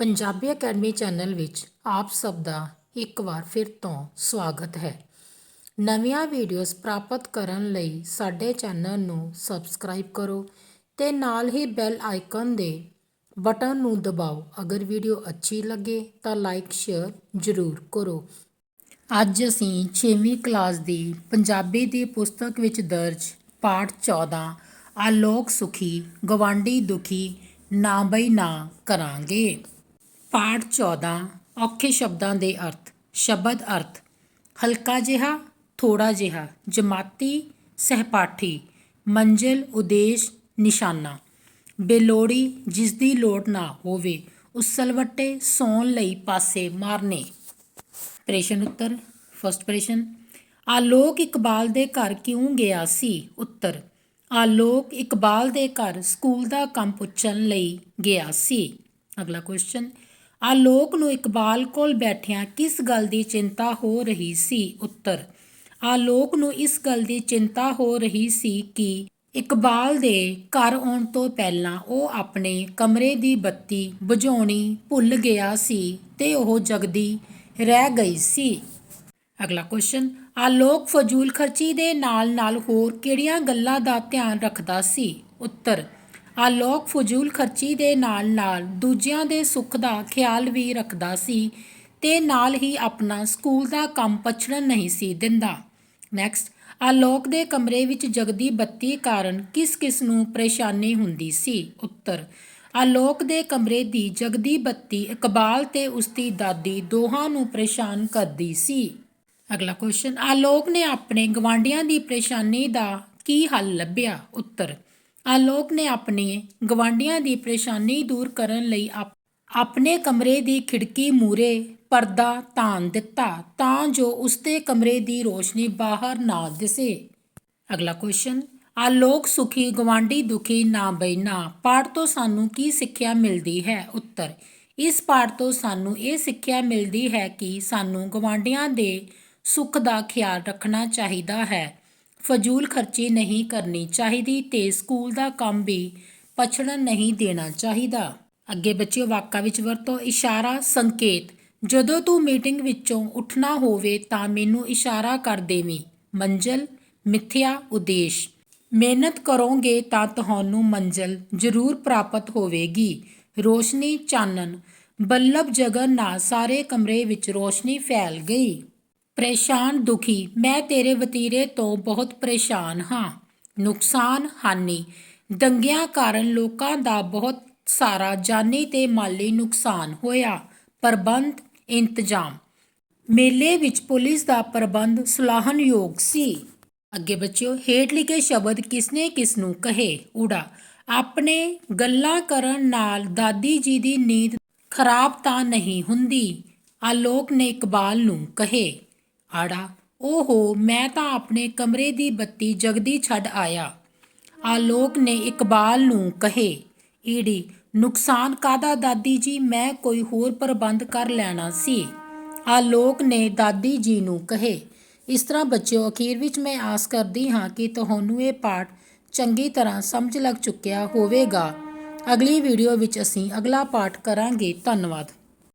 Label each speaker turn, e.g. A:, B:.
A: Punjabi academy channel ਵਿੱਚ ਆਪ ਸਭ ਦਾ ਇੱਕ ਵਾਰ ਫਿਰ ਤੋਂ ਸਵਾਗਤ ਹੈ। ਨਵੀਆਂ ਵੀਡੀਓਜ਼ ਪ੍ਰਾਪਤ ਕਰਨ ਲਈ ਸਾਡੇ ਚੈਨਲ ਨੂੰ ਸਬਸਕ੍ਰਾਈਬ ਕਰੋ ਤੇ ਨਾਲ ਹੀ ਬੈਲ ਆਈਕਨ ਦੇ ਬਟਨ ਨੂੰ ਦਬਾਓ। ਅਗਰ ਵੀਡੀਓ ਅੱਛੀ ਲੱਗੇ ਤਾਂ ਲਾਈਕ, ਸ਼ੇਅਰ ਜ਼ਰੂਰ ਕਰੋ। ਅੱਜ ਅਸੀਂ 6ਵੀਂ ਕਲਾਸ ਦੀ ਪੰਜਾਬੀ ਦੀ ਪੁਸਤਕ ਵਿੱਚ ਦਰਜ ਪਾਠ 14 ਆਲੋਕ ਸੁਖੀ, ਗਵਾਂਢੀ ਦੁਖੀ, ਨਾ ਬਈ ਨਾ ਕਰਾਂਗੇ। ਪਾਠ 14 ਔਖੇ ਸ਼ਬਦਾਂ ਦੇ ਅਰਥ, ਸ਼ਬਦ ਅਰਥ, ਹਲਕਾ ਜਿਹਾ ਥੋੜਾ ਜਿਹਾ, ਜਮਾਤੀ, ਸਹਿਪਾਠੀ, ਮੰਜ਼ਿਲ, ਉਦੇਸ਼, ਨਿਸ਼ਾਨਾ। ਬੇਲੋੜੀ ਜਿਸ ਦੀ ਲੋੜ ਨਾ ਹੋਵੇ ਉਸਲਵੱਟੇ ਸੌਣ ਲਈ ਪਾਸੇ ਮਾਰਨੇ। ਪ੍ਰਸ਼ਨ ਉੱਤਰ ਫਸਟ ਪ੍ਰਸ਼ਨ, ਆਲੋਕ ਇਕਬਾਲ ਦੇ ਘਰ ਕਿਉਂ ਗਿਆ ਸੀ? ਉੱਤਰ, ਆਲੋਕ ਇਕਬਾਲ ਦੇ ਘਰ ਸਕੂਲ ਦਾ ਕੰਮ ਪੁੱਛਣ ਲਈ ਗਿਆ ਸੀ। ਅਗਲਾ ਕੁਐਸਚਨ ਆਲੋਕ ਨੂੰ ਇਕਬਾਲ ਕੋਲ ਬੈਠਿਆਂ ਕਿਸ ਗੱਲ ਦੀ ਚਿੰਤਾ ਹੋ ਰਹੀ ਸੀ? ਉੱਤਰ ਆਲੋਕ ਨੂੰ ਇਸ ਗੱਲ ਦੀ ਚਿੰਤਾ ਹੋ ਰਹੀ ਸੀ ਕਿ ਇਕਬਾਲ ਦੇ ਘਰ ਆਉਣ ਤੋਂ ਪਹਿਲਾਂ ਉਹ ਆਪਣੇ ਕਮਰੇ ਦੀ ਬੱਤੀ ਬੁਝਾਉਣੀ ਭੁੱਲ ਗਿਆ ਸੀ ਤੇ ਉਹ ਜਗਦੀ ਰਹਿ ਗਈ ਸੀ। ਅਗਲਾ ਕੁਐਸਚਨ ਆਲੋਕ ਫਜ਼ੂਲ ਖਰਚੀ ਦੇ ਨਾਲ-ਨਾਲ ਹੋਰ ਕਿਹੜੀਆਂ ਗੱਲਾਂ ਦਾ ਧਿਆਨ ਰੱਖਦਾ ਸੀ? ਉੱਤਰ ਆਲੋਕ ਫਜ਼ੂਲ ਖਰਚੀ ਦੇ ਨਾਲ-ਨਾਲ ਦੂਜਿਆਂ ਦੇ ਸੁੱਖ ਦਾ ਖਿਆਲ ਵੀ ਰੱਖਦਾ ਸੀ ਤੇ ਨਾਲ ਹੀ ਆਪਣਾ ਸਕੂਲ ਦਾ ਕੰਮ ਪਛੜਨ ਨਹੀਂ ਸੀ ਦਿੰਦਾ। ਨੈਕਸਟ ਆਲੋਕ ਦੇ ਕਮਰੇ ਵਿੱਚ ਜਗਦੀ ਬੱਤੀ ਕਾਰਨ ਕਿਸ-ਕਿਸ ਨੂੰ ਪਰੇਸ਼ਾਨੀ ਹੁੰਦੀ ਸੀ? ਉੱਤਰ ਆਲੋਕ ਦੇ ਕਮਰੇ ਦੀ ਜਗਦੀ ਬੱਤੀ ਇਕਬਾਲ ਤੇ ਉਸਦੀ ਦਾਦੀ ਦੋਹਾਂ ਨੂੰ ਪਰੇਸ਼ਾਨ ਕਰਦੀ ਸੀ। ਅਗਲਾ ਕੁਐਸਚਨ ਆਲੋਕ ਨੇ ਆਪਣੇ ਗਵਾਂਢੀਆਂ ਦੀ ਪਰੇਸ਼ਾਨੀ ਦਾ ਕੀ ਹੱਲ ਲੱਭਿਆ? ਉੱਤਰ ਆਲੋਕ ਨੇ ਆਪਣੇ ਗਵਾਂਢੀਆਂ ਦੀ ਪਰੇਸ਼ਾਨੀ ਦੂਰ ਕਰਨ ਲਈ ਆਪਣੇ ਕਮਰੇ ਦੀ ਖਿੜਕੀ ਮੂਰੇ ਪਰਦਾ ਤਾਣ ਦਿੱਤਾ ਤਾਂ ਜੋ ਉਸਦੇ ਕਮਰੇ ਦੀ ਰੋਸ਼ਨੀ ਬਾਹਰ ਨਾ ਦਿਸੇ। ਅਗਲਾ ਕੁਐਸਚਨ ਆਲੋਕ ਸੁਖੀ ਗਵਾਂਢੀ ਦੁਖੀ ਨਾ ਬੈਨਾ ਪਾਠ ਤੋਂ ਸਾਨੂੰ ਕੀ ਸਿੱਖਿਆ ਮਿਲਦੀ ਹੈ? ਉੱਤਰ, ਇਸ ਪਾਠ ਤੋਂ ਸਾਨੂੰ ਇਹ ਸਿੱਖਿਆ ਮਿਲਦੀ ਹੈ ਕਿ ਸਾਨੂੰ ਗਵਾਂਢੀਆਂ ਦੇ ਸੁੱਖ ਦਾ ਖਿਆਲ ਰੱਖਣਾ ਚਾਹੀਦਾ ਹੈ। ਫਜ਼ੂਲ ਖਰਚੀ ਨਹੀਂ ਕਰਨੀ ਚਾਹੀਦੀ ਤੇ ਸਕੂਲ ਦਾ ਕੰਮ ਵੀ ਪਛੜਨ ਨਹੀਂ ਦੇਣਾ ਚਾਹੀਦਾ। ਅੱਗੇ ਬੱਚਿਓ, ਵਾਕਾਂ ਵਿੱਚ ਵਰਤੋ, ਇਸ਼ਾਰਾ, ਸੰਕੇਤ। ਜਦੋਂ ਤੂੰ ਮੀਟਿੰਗ ਵਿੱਚੋਂ ਉੱਠਣਾ ਹੋਵੇ ਤਾਂ ਮੈਨੂੰ ਇਸ਼ਾਰਾ ਕਰ ਦੇਵੀਂ। ਮੰਜ਼ਲ, ਮਿੱਥਿਆ ਉਦੇਸ਼। ਮਿਹਨਤ ਕਰੋਗੇ ਤਾਂ ਤੁਹਾਨੂੰ ਮੰਜ਼ਲ ਜ਼ਰੂਰ ਪ੍ਰਾਪਤ ਹੋਵੇਗੀ। ਰੋਸ਼ਨੀ ਚਾਨਣ। ਬੱਲਬ ਜਗਨ ਨਾਲ ਸਾਰੇ ਕਮਰੇ ਵਿੱਚ ਰੋਸ਼ਨੀ ਫੈਲ ਗਈ। ਪਰੇਸ਼ਾਨ ਦੁਖੀ, ਮੈਂ ਤੇਰੇ ਵਤੀਰੇ ਤੋਂ ਬਹੁਤ ਪਰੇਸ਼ਾਨ ਹਾਂ। ਨੁਕਸਾਨ, ਹਾਨੀ। ਦੰਗਿਆਂ ਕਾਰਨ ਲੋਕਾਂ ਦਾ ਬਹੁਤ ਸਾਰਾ ਜਾਨੀ ਤੇ ਮਾਲੀ ਨੁਕਸਾਨ ਹੋਇਆ। ਪ੍ਰਬੰਧ, ਇੰਤਜ਼ਾਮ। ਮੇਲੇ ਵਿੱਚ ਪੁਲਿਸ ਦਾ ਪ੍ਰਬੰਧ ਸਲਾਹਨਯੋਗ ਸੀ। ਅੱਗੇ ਬੱਚਿਓ, ਹੇਠ ਲਿਖੇ ਸ਼ਬਦ ਕਿਸਨੇ ਕਿਸ ਨੂੰ ਕਹੇ? ਊੜਾ। ਆਪਣੇ ਗੱਲਾਂ ਕਰਨ ਨਾਲ ਦਾਦੀ ਜੀ ਦੀ ਨੀਂਦ ਖਰਾਬ ਤਾਂ ਨਹੀਂ ਹੁੰਦੀ। ਆਲੋਕ ਨੇ ਇਕਬਾਲ ਨੂੰ ਕਹੇ। ਆੜਾ। ਓਹੋ, ਮੈਂ ਤਾਂ ਆਪਣੇ ਕਮਰੇ ਦੀ ਬੱਤੀ ਜਗਦੀ ਛੱਡ ਆਇਆ। ਆਲੋਕ ਨੇ ਇਕਬਾਲ ਨੂੰ ਕਹੇ, ਈੜੀ, ਨੁਕਸਾਨ ਕਾਦਾ ਦਾਦੀ ਜੀ? ਮੈਂ ਕੋਈ ਹੋਰ ਪ੍ਰਬੰਧ ਕਰ ਲੈਣਾ ਸੀ। ਆਲੋਕ ਨੇ ਦਾਦੀ ਜੀ ਨੂੰ ਕਹੇ, ਇਸ ਤਰ੍ਹਾਂ ਬੱਚਿਓ, ਅਖੀਰ ਵਿੱਚ ਮੈਂ ਆਸ ਕਰਦੀ ਹਾਂ ਕਿ ਤੁਹਾਨੂੰ ਇਹ ਪਾਠ ਚੰਗੀ ਤਰ੍ਹਾਂ ਸਮਝ ਲੱਗ ਚੁੱਕਿਆ ਹੋਵੇਗਾ। ਅਗਲੀ ਵੀਡੀਓ ਵਿੱਚ ਅਸੀਂ ਅਗਲਾ ਪਾਠ ਕਰਾਂਗੇ। ਧੰਨਵਾਦ।